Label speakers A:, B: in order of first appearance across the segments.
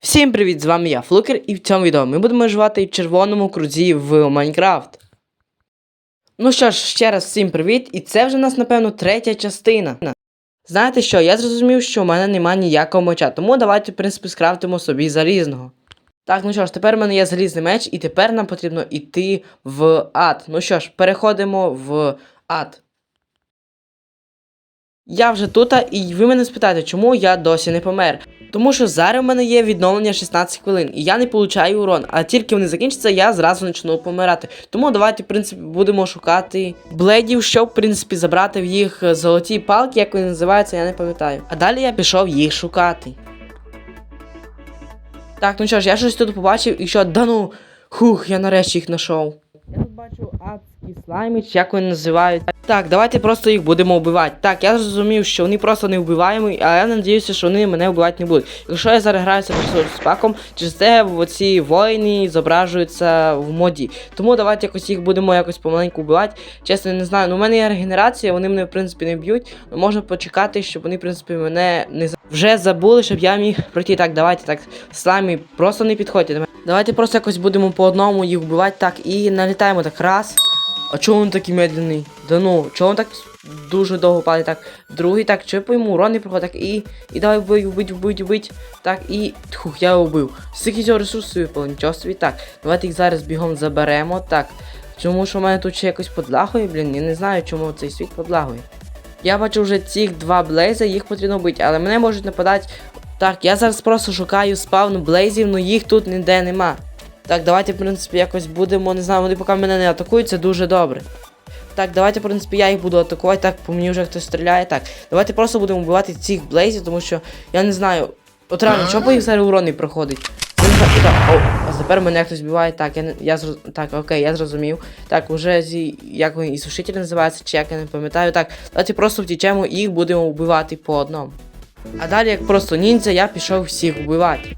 A: Всім привіт! З вами я, Флукер, і в цьому відео ми будемо живати в червоному крузі в Майнкрафт. Ну що ж, ще раз всім привіт, і це вже у нас, напевно, третя частина. Знаєте що, я зрозумів, що в мене немає ніякого меча, тому давайте, в принципі, скрафтимо собі залізного. Так, ну що ж, тепер в мене є залізний меч, і тепер нам потрібно йти в ад. Ну що ж, переходимо в ад. Я вже тут, і ви мене спитаєте, чому я досі не помер. Тому що зараз в мене є відновлення 16 хвилин, і я не получаю урон, а тільки вони закінчаться, я зразу почну помирати. Тому давайте, в принципі, будемо шукати бледів, щоб, в принципі, забрати в їх золоті палки, як вони називаються, я не пам'ятаю. А далі я пішов їх шукати. Так, ну що ж, я щось тут побачив, і що, да ну, хух, я нарешті їх знайшов. Я тут бачу адські слайми, як вони називають. Так, давайте просто їх будемо вбивати. Так, я зрозумів, що вони просто не вбиваємо, а я надіюся, що вони мене вбивати не будуть. Якщо я зараз граюся з паком, через те ці воїни зображуються в моді. Тому давайте якось їх будемо якось помаленьку вбивати. Чесно, не знаю. Ну, у мене є регенерація, вони мене в принципі не б'ють. Ну, можна почекати, щоб вони, в принципі, мене не вже забули, щоб я міг пройти. Так, давайте так. Слаймі, просто не підходьте. Давайте просто якось будемо по одному їх вбивати. Так, і налітаємо так раз. А чого він такий медленний? Да ну, чого він так дуже довго падає? Так, другий, так, чипу йому, урон не проходить, так, і. І давай вбий, вбить, вбить, вбить. Так, і. Хух, я його вбив. Скільки цього ресурсу випало, нічого собі. Так, давайте їх зараз бігом заберемо. Так. Чому що в мене тут ще якось подлагує, блін, я не знаю, чому цей світ подлагує. Я бачу вже цих два блейза, їх потрібно бити, але мене можуть нападати. Так, я зараз просто шукаю спавн блейзів, але їх тут ніде нема. Так, давайте, в принципі, якось будемо, не знаю, вони поки мене не атакують, це дуже добре. Так, давайте, в принципі, я їх буду атакувати. Так, по мені вже хтось стріляє. Так, давайте просто будемо вбивати цих блейзів, тому що я не знаю. От реально, що по їх зараз урон не проходить? Так, о, а тепер мене хтось вбиває. Так, я я зроз... Так, окей, я зрозумів. Так, уже зі як він і сушитель називається, чи як я не пам'ятаю. Так, давайте просто втічемо і їх будемо вбивати по одному. А далі, як просто ніндзя, я пішов всіх вбивати.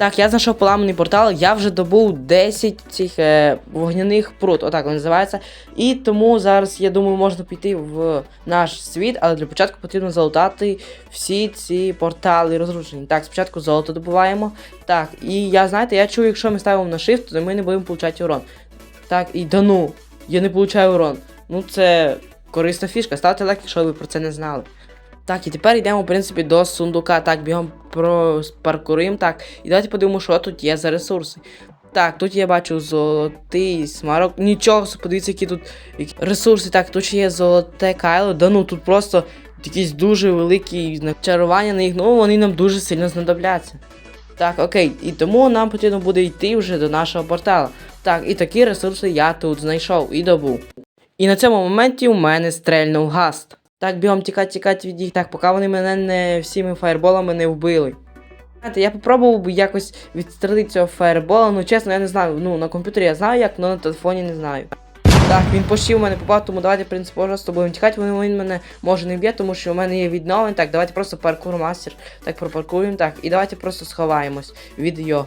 A: Так, я знайшов поламаний портал, я вже добув 10 цих е, вогняних прут, отак він називається. І тому зараз, я думаю, можна піти в наш світ, але для початку потрібно залутати всі ці портали розрушені. Так, спочатку золото добуваємо. Так, і я знаєте, я чую, якщо ми ставимо на shift, то ми не будемо получати урон. Так, і да ну, я не получаю урон. Ну це корисна фішка. Ставте лайк, якщо ви про це не знали. Так, і тепер йдемо, в принципі, до сундука. Так, бігом про паркурим. Так, і давайте подивимося, що тут є за ресурси. Так, тут я бачу золотий смарок. Нічого, подивіться, які тут які ресурси. Так, тут ще є золоте кайло. Да ну тут просто якісь дуже великі чарування на їх. Ну, вони нам дуже сильно знадобляться. Так, окей, і тому нам потрібно буде йти вже до нашого портала. Так, і такі ресурси я тут знайшов і добув. І на цьому моменті у мене стрельнув гаст. Так, бігом тікати, тікати від їх, так, поки вони мене не всіми фаєрболами не вбили. Знаєте, я попробував би якось відстрелити цього фаєрбола, ну чесно, я не знаю. Ну, на комп'ютері я знаю як, але на телефоні не знаю. Так, він почти в мене попав, тому давайте, в принципі, просто будемо тікати, він, він мене може не вб'є, тому що у мене є відновлення. Так, давайте просто паркур мастер. Так, пропаркуємо, так, і давайте просто сховаємось від його.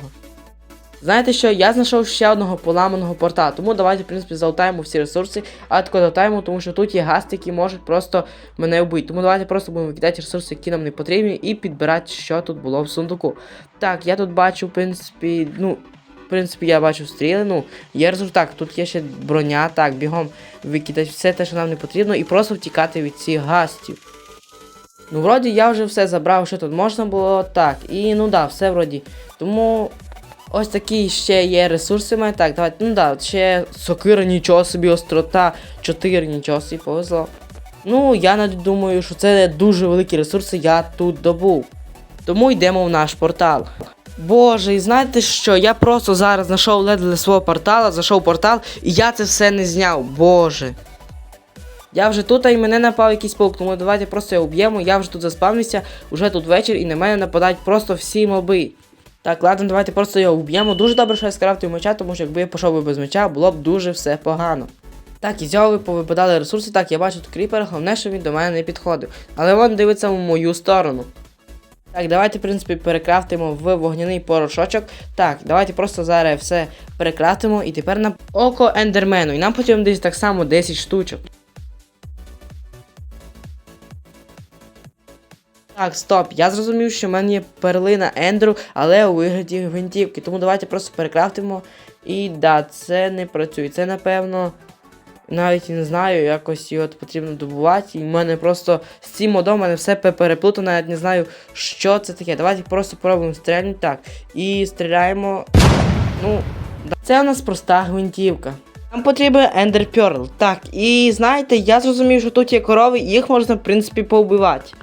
A: Знаєте що, я знайшов ще одного поламаного порта, тому давайте, в принципі, залутаємо всі ресурси, а тако залутаємо, тому що тут є гасти, які можуть просто мене вбити. Тому давайте просто будемо викидати ресурси, які нам не потрібні, і підбирати, що тут було в сундуку. Так, я тут бачу, в принципі, ну. В принципі, я бачу стріли, ну, є результат. Тут є ще броня, так, бігом викидати все те, що нам не потрібно, і просто втікати від цих гастів. Ну, вроді я вже все забрав, що тут можна було. Так, і ну да, все вроді. Тому Ось такі ще є ресурси. мене. Так, давайте. Ну да, ще сокира, нічого собі, острота, 4, нічого собі повезло. Ну, я навіть думаю, що це дуже великі ресурси, я тут добув. Тому йдемо в наш портал. Боже, і знаєте що? Я просто зараз знайшов ледве свого портала, зайшов портал, і я це все не зняв. Боже. Я вже тут, а й мене напав якийсь паук, тому давайте просто його уб'ємо. Я вже тут заспавнився, уже тут вечір, і на мене нападають просто всі моби. Так, ладно, давайте просто його вб'ємо. Дуже добре, що я скрафтив меча, тому що якби я пішов би без меча, було б дуже все погано. Так, і з цього ви повипадали ресурси. Так, я бачу тут кріпер, головне, що він до мене не підходив. Але він дивиться в мою сторону. Так, давайте, в принципі, перекрафтимо в вогняний порошочок. Так, давайте просто зараз все перекрафтимо. І тепер на око ендермену. І нам потрібно десь так само 10 штучок. Так, стоп, я зрозумів, що в мене є перлина Ендру, але у вигляді гвинтівки. Тому давайте просто перекрафтимо. І да, це не працює. Це напевно. Навіть не знаю, якось його потрібно добувати. І в мене просто з цим модом мене все переплутано, навіть не знаю, що це таке. Давайте просто пробуємо стрільнути так. І стріляємо. Ну, да. це у нас проста гвинтівка. Нам потрібен Ender Pearl. Так, і знаєте, я зрозумів, що тут є корови, їх можна, в принципі, повбивати.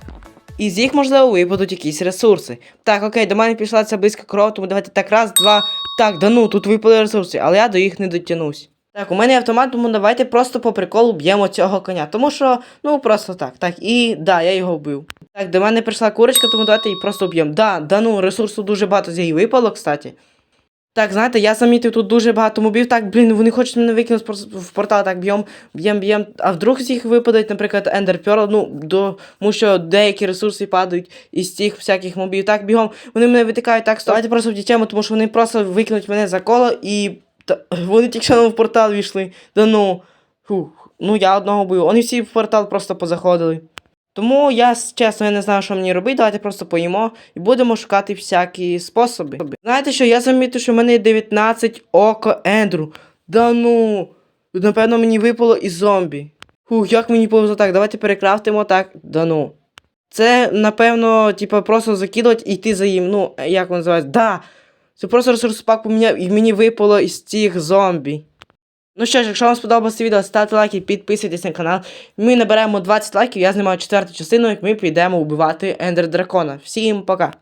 A: І з їх, можливо, випадуть якісь ресурси. Так, окей, до мене пішла ця близька кров, тому давайте так, раз, два. Так, да ну, тут випали ресурси, але я до їх не дотянусь. Так, у мене автомат, тому давайте просто по приколу б'ємо цього коня. Тому що, ну просто так. Так, і да, я його вбив. Так, до мене прийшла курочка, тому давайте її просто вб'ємо. Да, да ну, ресурсу дуже багато з її випало, кстати. Так, знаєте, я замітив тут дуже багато мобів. Так, блін, вони хочуть мене викинути в портал, так, б'єм, б'єм, б'єм. А вдруг з їх випадуть, наприклад, Ender Pearl, ну, до, тому що деякі ресурси падають із цих всяких мобів. Так, бігом, вони мене витикають, так. Давайте просто втічемо, тому що вони просто викинуть мене за коло і та, вони тільки що в портал війшли. Да ну. Фух, ну я одного бив. Вони всі в портал просто позаходили. Тому я чесно я не знаю, що мені робити. Давайте просто поїмо і будемо шукати всякі способи. Знаєте що, я замітив, що в мене 19 око Ендру. Да ну. Напевно, мені випало із зомбі. Фух, як мені повезло так, давайте перекрафтимо так. Да ну. Це, напевно, типа, просто закидувати і йти за їм. Ну, як воно називається? Да. Це просто ресурс пак поміняв і мені випало із цих зомбі. Ну що ж, якщо вам сподобалося відео, ставте лайки, підписуйтесь на канал. Ми наберемо 20 лайків, я знімаю четверту частину, як ми підемо вбивати Ендер Дракона. Всім пока!